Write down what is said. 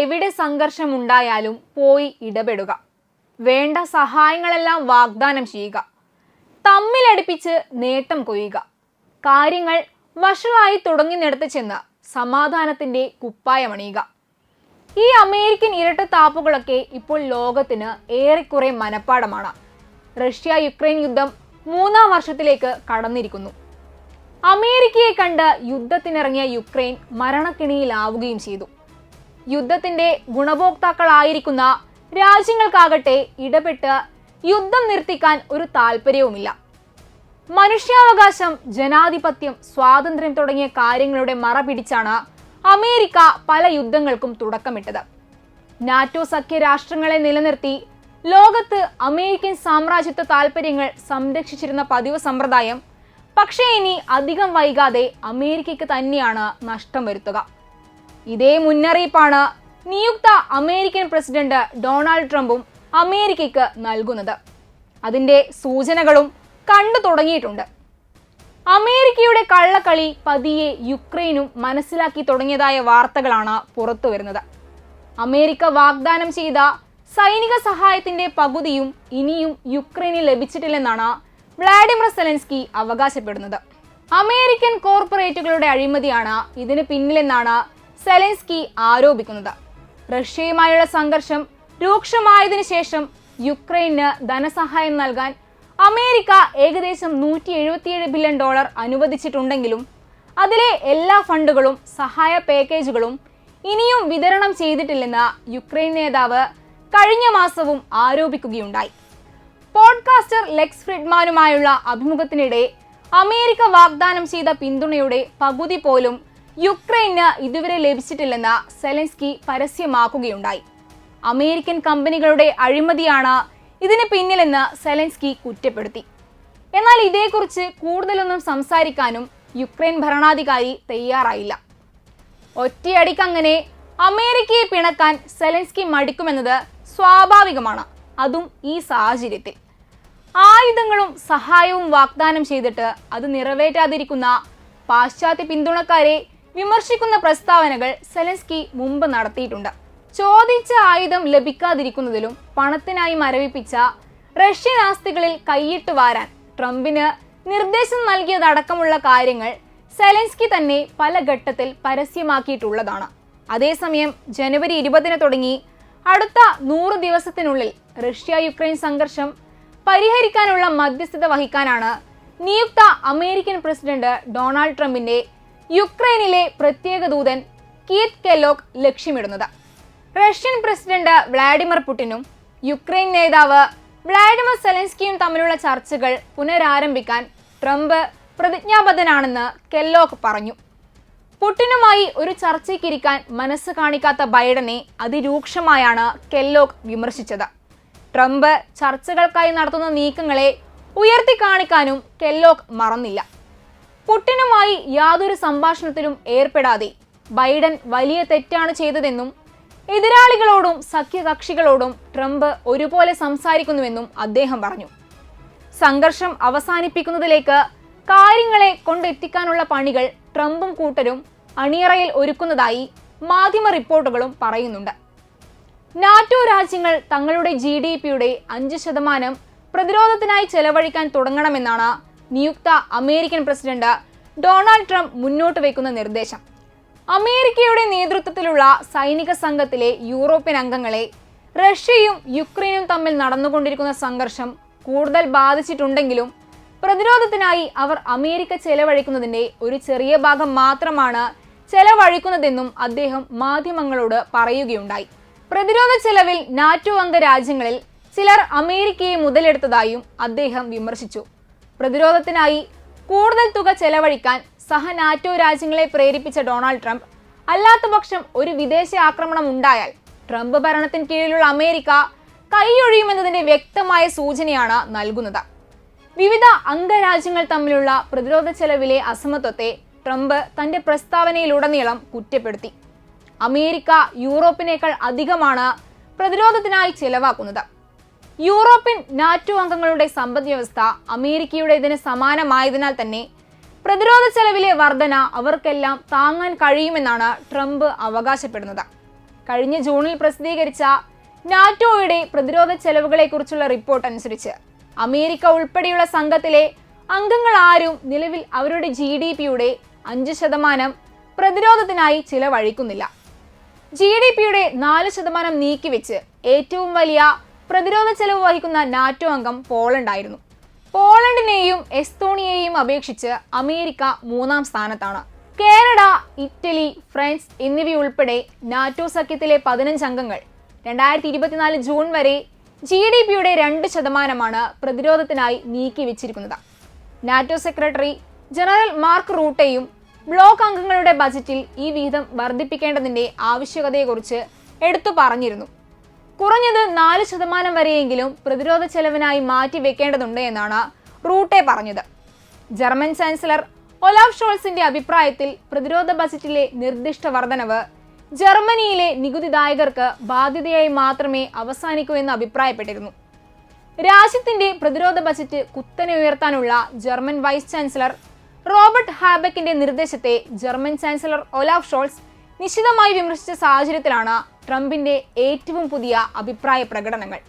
എവിടെ സംഘർഷമുണ്ടായാലും പോയി ഇടപെടുക. വേണ്ട സഹായങ്ങളെല്ലാം വാഗ്ദാനം ചെയ്യുക. തമ്മിലടുപ്പിച്ച് നേട്ടം കൊയ്യുക. കാര്യങ്ങൾ വഷളായി തുടങ്ങുന്നിടത്ത് ചെന്ന് സമാധാനത്തിന്റെ കുപ്പായമണിയുക ഈ അമേരിക്കൻ ഇരട്ട ഇരട്ടത്താപ്പുകളൊക്കെ ഇപ്പോൾ ലോകത്തിന് ഏറെക്കുറെ മനപ്പാടമാണ്. റഷ്യ യുക്രൈൻ യുദ്ധം മൂന്നാം വർഷത്തിലേക്ക് കടന്നിരിക്കുന്നു. അമേരിക്കയെ കണ്ട് യുദ്ധത്തിനിറങ്ങിയ യുക്രൈൻ മരണക്കിണിയിലാവുകയും ചെയ്തു. യുദ്ധത്തിന്റെ ഗുണഭോക്താക്കളായിരിക്കുന്ന രാജ്യങ്ങൾക്കാകട്ടെ ഇടപെട്ട് യുദ്ധം നിർത്തിക്കാൻ ഒരു താല്പര്യവുമില്ല മനുഷ്യാവകാശം ജനാധിപത്യം സ്വാതന്ത്ര്യം തുടങ്ങിയ കാര്യങ്ങളുടെ മറ പിടിച്ചാണ് അമേരിക്ക പല യുദ്ധങ്ങൾക്കും തുടക്കമിട്ടത്. നാറ്റോ സഖ്യ രാഷ്ട്രങ്ങളെ നിലനിർത്തി ലോകത്ത് അമേരിക്കൻ സാമ്രാജ്യത്വ താൽപ്പര്യങ്ങൾ സംരക്ഷിച്ചിരുന്ന പതിവ് സമ്പ്രദായം പക്ഷേ ഇനി അധികം വൈകാതെ അമേരിക്കയ്ക്ക് തന്നെയാണ് നഷ്ടം വരുത്തുക. ഇതേ മുന്നറിയിപ്പാണ് നിയുക്ത അമേരിക്കൻ പ്രസിഡന്റ് ഡൊണാൾഡ് ട്രംപും അമേരിക്കയ്ക്ക് നൽകുന്നത്. അതിന്റെ സൂചനകളും കണ്ടു തുടങ്ങിയിട്ടുണ്ട്. അമേരിക്കയുടെ കള്ളക്കളി പതിയെ യുക്രൈനും മനസ്സിലാക്കി തുടങ്ങിയതായ വാർത്തകളാണ് പുറത്തു വരുന്നത്. അമേരിക്ക വാഗ്ദാനം ചെയ്ത സൈനിക സഹായത്തിന്റെ പകുതിയും ഇനിയും യുക്രൈനിൽ ലഭിച്ചിട്ടില്ലെന്നാണ് വ്ളാഡിമിർ സെലൻസ്കി അവകാശപ്പെടുന്നത്. അമേരിക്കൻ കോർപ്പറേറ്റുകളുടെ അഴിമതിയാണ് ഇതിന് പിന്നിലെന്നാണ് സെലൻസ്കി ആരോപിക്കുന്നത്. റഷ്യയുമായുള്ള സംഘർഷം രൂക്ഷമായതിനു ശേഷം യുക്രൈന് ധനസഹായം നൽകാൻ അമേരിക്ക ഏകദേശം നൂറ്റി എഴുപത്തിയേഴ് ബില്യൺ ഡോളർ അനുവദിച്ചിട്ടുണ്ടെങ്കിലും അതിലെ എല്ലാ ഫണ്ടുകളും സഹായ പാക്കേജുകളും ഇനിയും വിതരണം ചെയ്തിട്ടില്ലെന്ന് യുക്രൈൻ നേതാവ് കഴിഞ്ഞ മാസവും ആരോപിക്കുകയുണ്ടായി. പോഡ്കാസ്റ്റർ ലെക്സ് ഫ്രിഡ്മാനുമായുള്ള അഭിമുഖത്തിനിടെ അമേരിക്ക വാഗ്ദാനം ചെയ്ത പിന്തുണയുടെ പകുതി പോലും യുക്രൈന് ഇതുവരെ ലഭിച്ചിട്ടില്ലെന്ന് സെലൻസ്കി പരസ്യമാക്കുകയുണ്ടായി. അമേരിക്കൻ കമ്പനികളുടെ അഴിമതിയാണ് ഇതിന് പിന്നിലെന്ന് സെലൻസ്കി കുറ്റപ്പെടുത്തി. എന്നാൽ ഇതേക്കുറിച്ച് കൂടുതലൊന്നും സംസാരിക്കാനും യുക്രൈൻ ഭരണാധികാരി തയ്യാറായില്ല. ഒറ്റയടിക്കങ്ങനെ അമേരിക്കയെ പിണക്കാൻ സെലൻസ്കി മടിക്കുമെന്നത് സ്വാഭാവികമാണ്. അതും ഈ സാഹചര്യത്തിൽ. ആയുധങ്ങളും സഹായവും വാഗ്ദാനം ചെയ്തിട്ട് അത് നിറവേറ്റാതിരിക്കുന്ന പാശ്ചാത്യ പിന്തുണക്കാരെ വിമർശിക്കുന്ന പ്രസ്താവനകൾ സെലൻസ്കി മുമ്പ് നടത്തിയിട്ടുണ്ട്. ചോദിച്ച ആയുധം ലഭിക്കാതിരിക്കുന്നതിലും പണത്തിനായി മരവിപ്പിച്ച റഷ്യൻ ആസ്തികളിൽ കൈയിട്ട് വാരാൻ ട്രംപിന് നിർദ്ദേശം നൽകിയതടക്കമുള്ള കാര്യങ്ങൾ സെലൻസ്കി തന്നെ പല ഘട്ടത്തിൽ പരസ്യമാക്കിയിട്ടുള്ളതാണ്. അതേസമയം ജനുവരി ഇരുപതിന് തുടങ്ങി അടുത്ത നൂറ് ദിവസത്തിനുള്ളിൽ റഷ്യ യുക്രൈൻ സംഘർഷം പരിഹരിക്കാനുള്ള മധ്യസ്ഥത വഹിക്കാനാണ് നിയുക്ത അമേരിക്കൻ പ്രസിഡന്റ് ഡൊണാൾഡ് ട്രംപിന്റെ യുക്രൈനിലെ പ്രത്യേക ദൂതൻ കീത്ത് കെലോക്ക് ലക്ഷ്യമിടുന്നത്. റഷ്യൻ പ്രസിഡന്റ് വ്ളാഡിമിർ പുടിനും യുക്രൈൻ നേതാവ് വ്ളാഡിമിർ സെലൻസ്കിയും തമ്മിലുള്ള ചർച്ചകൾ പുനരാരംഭിക്കാൻ ട്രംപ് പ്രതിജ്ഞാബദ്ധനാണെന്ന് കെല്ലോക്ക് പറഞ്ഞു. പുടിനുമായി ഒരു ചർച്ചയ്ക്കിരിക്കാൻ മനസ്സ് കാണിക്കാത്ത ബൈഡനെ അതിരൂക്ഷമായാണ് കെല്ലോക്ക് വിമർശിച്ചത്. ട്രംപ് ചർച്ചകൾക്കായി നടത്തുന്ന നീക്കങ്ങളെ ഉയർത്തി കാണിക്കാനും കെല്ലോക്ക് മറന്നില്ല. പുടിനുമായി യാതൊരു സംഭാഷണത്തിലും ഏർപ്പെടാതെ ബൈഡൻ വലിയ തെറ്റാണ് ചെയ്തതെന്നും എതിരാളികളോടും സഖ്യകക്ഷികളോടും ട്രംപ് ഒരുപോലെ സംസാരിക്കുന്നുവെന്നും അദ്ദേഹം പറഞ്ഞു. സംഘർഷം അവസാനിപ്പിക്കുന്നതിലേക്ക് കാര്യങ്ങളെ കൊണ്ടെത്തിക്കാനുള്ള പണികൾ ട്രംപും കൂട്ടരും അണിയറയിൽ ഒരുക്കുന്നതായി മാധ്യമ റിപ്പോർട്ടുകളും പറയുന്നുണ്ട്. നാറ്റോ രാജ്യങ്ങൾ തങ്ങളുടെ ജി ഡി പിയുടെ അഞ്ച് ശതമാനം പ്രതിരോധത്തിനായി ചെലവഴിക്കാൻ തുടങ്ങണമെന്നാണ് നിയുക്ത അമേരിക്കൻ പ്രസിഡന്റ് ഡൊണാൾഡ് ട്രംപ് മുന്നോട്ട് വയ്ക്കുന്ന നിർദ്ദേശം. അമേരിക്കയുടെ നേതൃത്വത്തിലുള്ള സൈനിക സംഘത്തിലെ യൂറോപ്യൻ അംഗങ്ങളെ റഷ്യയും യുക്രൈനും തമ്മിൽ നടന്നുകൊണ്ടിരിക്കുന്ന സംഘർഷം കൂടുതൽ ബാധിച്ചിട്ടുണ്ടെങ്കിലും പ്രതിരോധത്തിനായി അവർ അമേരിക്ക ചെലവഴിക്കുന്നതിന്റെ ഒരു ചെറിയ ഭാഗം മാത്രമാണ് ചെലവഴിക്കുന്നതെന്നും അദ്ദേഹം മാധ്യമങ്ങളോട് പറയുകയുണ്ടായി. പ്രതിരോധ ചെലവിൽ നാറ്റോ അംഗരാജ്യങ്ങളിൽ ചിലർ അമേരിക്കയെ മുതലെടുത്തതായും അദ്ദേഹം വിമർശിച്ചു. പ്രതിരോധത്തിനായി കൂടുതൽ തുക ചെലവഴിക്കാൻ സഹ നാറ്റോ രാജ്യങ്ങളെ പ്രേരിപ്പിച്ച ഡൊണാൾഡ് ട്രംപ്. അല്ലാത്തപക്ഷം ഒരു വിദേശ ആക്രമണം ഉണ്ടായാൽ ട്രംപ് ഭരണത്തിന് കീഴിലുള്ള അമേരിക്ക കൈയൊഴിയുമെന്നതിന്റെ വ്യക്തമായ സൂചനയാണ് നൽകുന്നത്. വിവിധ അംഗരാജ്യങ്ങൾ തമ്മിലുള്ള പ്രതിരോധ ചെലവിലെ അസമത്വത്തെ ട്രംപ് തന്റെ പ്രസ്താവനയിലുടനീളം കുറ്റപ്പെടുത്തി. അമേരിക്ക യൂറോപ്പിനേക്കാൾ അധികമാണ് പ്രതിരോധത്തിനായി ചെലവാക്കുന്നത്. യൂറോപ്യൻ നാറ്റോ അംഗങ്ങളുടെ സമ്പദ് വ്യവസ്ഥ അമേരിക്കയുടേതിന് സമാനമായതിനാൽ തന്നെ പ്രതിരോധ ചെലവിലെ വർധന അവർക്കെല്ലാം താങ്ങാൻ കഴിയുമെന്നാണ് ട്രംപ് അവകാശപ്പെടുന്നത്. കഴിഞ്ഞ ജൂണിൽ പ്രസിദ്ധീകരിച്ച നാറ്റോയുടെ പ്രതിരോധ ചെലവുകളെക്കുറിച്ചുള്ള റിപ്പോർട്ട് അനുസരിച്ച് അമേരിക്ക ഉൾപ്പെടെയുള്ള സംഘത്തിലെ അംഗങ്ങൾ ആരും നിലവിൽ അവരുടെ ജി ഡി പിയുടെ അഞ്ച് ശതമാനം പ്രതിരോധത്തിനായി ചിലവഴിക്കുന്നില്ല. ജി ഡി പിയുടെ നാല് ശതമാനം നീക്കിവെച്ച് ഏറ്റവും വലിയ പ്രതിരോധ ചെലവ് വഹിക്കുന്ന നാറ്റോ അംഗം പോളണ്ടായിരുന്നു. പോളണ്ടിനെയും എസ്തോണിയയെയും അപേക്ഷിച്ച് അമേരിക്ക മൂന്നാം സ്ഥാനത്താണ്. കാനഡ ഇറ്റലി ഫ്രാൻസ് എന്നിവയുൾപ്പെടെ നാറ്റോ സഖ്യത്തിലെ പതിനഞ്ച് അംഗങ്ങൾ രണ്ടായിരത്തി ഇരുപത്തിനാല് ജൂൺ വരെ ജി ഡി പിയുടെ രണ്ട് ശതമാനമാണ് പ്രതിരോധത്തിനായി നീക്കിവെച്ചിരിക്കുന്നത്. നാറ്റോ സെക്രട്ടറി ജനറൽ മാർക്ക് റൂട്ടയും ബ്ലോക്ക് അംഗങ്ങളുടെ ബജറ്റിൽ ഈ വിഹിതം വർദ്ധിപ്പിക്കേണ്ടതിന്റെ ആവശ്യകതയെക്കുറിച്ച് എടുത്തു പറഞ്ഞിരുന്നു. കുറഞ്ഞത് നാല് ശതമാനം വരെയെങ്കിലും പ്രതിരോധ ചെലവിനായി മാറ്റിവെക്കേണ്ടതുണ്ട് എന്നാണ് റൂട്ടെ പറഞ്ഞത്. ജർമ്മൻ ചാൻസലർ ഒലാഫ് ഷോൾസിന്റെ അഭിപ്രായത്തിൽ പ്രതിരോധ ബജറ്റിലെ നിർദ്ദിഷ്ട വർധനവ് ജർമ്മനിയിലെ നികുതിദായകർക്ക് ബാധ്യതയായി മാത്രമേ അവസാനിക്കൂ എന്ന് അഭിപ്രായപ്പെട്ടിരുന്നു. രാജ്യത്തിന്റെ പ്രതിരോധ ബജറ്റ് കുത്തനെ ഉയർത്താനുള്ള ജർമ്മൻ വൈസ് ചാൻസലർ റോബർട്ട് ഹാബക്കിന്റെ നിർദ്ദേശത്തെ ജർമ്മൻ ചാൻസലർ ഒലാഫ് ഷോൾസ് നിശിതമായി വിമർശിച്ച സാഹചര്യത്തിലാണ് ട്രംപിന്റെ ഏറ്റവും പുതിയ അഭിപ്രായ പ്രകടനങ്ങൾ.